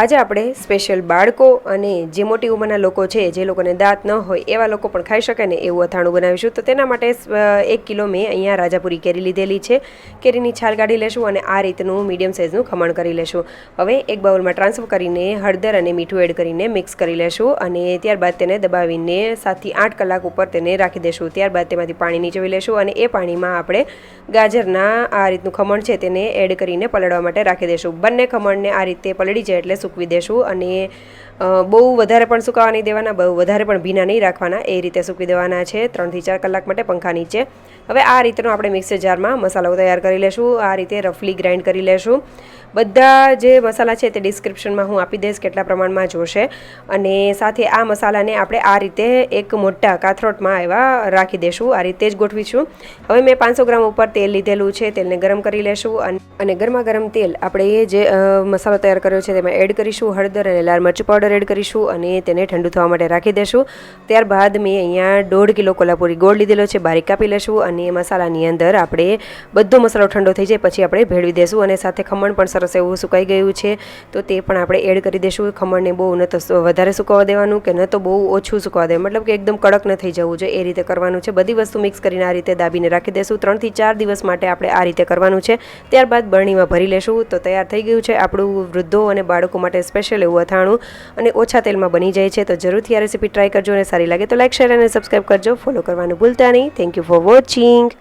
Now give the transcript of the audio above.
આજે આપણે સ્પેશિયલ બાળકો અને જે મોટી ઉંમરના લોકો છે, જે લોકોને દાંત ન હોય, એવા લોકો પણ ખાઈ શકે ને એવું અથાણું બનાવીશું. તો તેના માટે એક કિલો મેં અહીંયા રાજાપુરી કેરી લીધેલી છે. કેરીની છાલ કાઢી લેશું અને આ રીતનું મીડિયમ સાઇઝનું ખમણ કરી લેશું. હવે એક બાઉલમાં ટ્રાન્સફર કરીને હળદર અને મીઠું એડ કરીને મિક્સ કરી લેશું અને ત્યારબાદ તેને દબાવીને સાતથી આઠ કલાક ઉપર તેને રાખી દેશું. ત્યારબાદ તેમાંથી પાણી નીચોવી લેશું અને એ પાણીમાં આપણે ગાજરના આ રીતનું ખમણ છે, તેને એડ કરીને પલળવા માટે રાખી દેશું. બંને ખમણને આ રીતે પલળી જાય એટલે સૂકવી દેશું અને બહુ વધારે પણ સુકાવા નહીં દેવાના, બહુ વધારે પણ ભીના નહીં રાખવાના. એ રીતે સૂકવી દેવાના છે ત્રણથી ચાર કલાક માટે પંખા નીચે. હવે આ રીતનો આપણે મિક્સર જારમાં મસાલો તૈયાર કરી લેશું. આ રીતે રફલી ગ્રાઇન્ડ કરી લેશું. બધા જે મસાલા છે તે ડિસ્ક્રિપ્શનમાં હું આપી દઈશ કેટલા પ્રમાણમાં જોશે. અને સાથે આ મસાલાને આપણે આ રીતે એક મોટા કાથરોટમાં એવા રાખી દેશું. આ રીતે જ ગોઠવીશું. હવે મેં પાંચસો ગ્રામ ઉપર તેલ લીધેલું છે. તેલને ગરમ કરી લેશું. અને ગરમા ગરમ તેલ આપણે જે મસાલો તૈયાર કર્યો છે તેમાં એડ કરીશું, હળદર અને લાલ મરચું પાવડર એડ કરીશું અને તેને ઠંડુ થવા માટે રાખી દેશું. ત્યારબાદ મેં અહીંયા દોઢ કિલો કોલ્હાપુરી ગોળ લીધેલો છે, બારીક કાપી લેશું અને મસાલાની અંદર આપણે બધો મસાલો ઠંડો થઈ જાય પછી આપણે ભેળવી દેશું અને સાથે ખમણ પણ સરસ એવું સુકાઈ ગયું છે. તો તે પણ આપણે એડ કરી દેશું. ખમણને બહુ ન તો વધારે સુકાવા દેવાનું કે ન તો બહુ ઓછું સુકાવા દેવાનું. મતલબ કે એકદમ કડક ન થઈ જવું જોઈએ, એ રીતે કરવાનું છે. બધી વસ્તુ મિક્સ કરીને આ રીતે દાબીને રાખી દેશું. ત્રણથી ચાર દિવસ માટે આપણે આ રીતે કરવાનું છે. ત્યારબાદ બરણીમાં ભરી લેશું. તો તૈયાર થઈ ગયું છે આપણું વૃદ્ધો અને બાળકો માટે સ્પેશિયલ એવું અથાણું અને ઓછા તેલમાં બની જાય છે. તો જરૂરથી આ રેસીપી ટ્રાય કરજો અને સારી લાગે તો લાઇક શેર અને સબસ્ક્રાઈબ કરજો. ફોલો કરવાનું ભૂલતા નહીં. Thank you for watching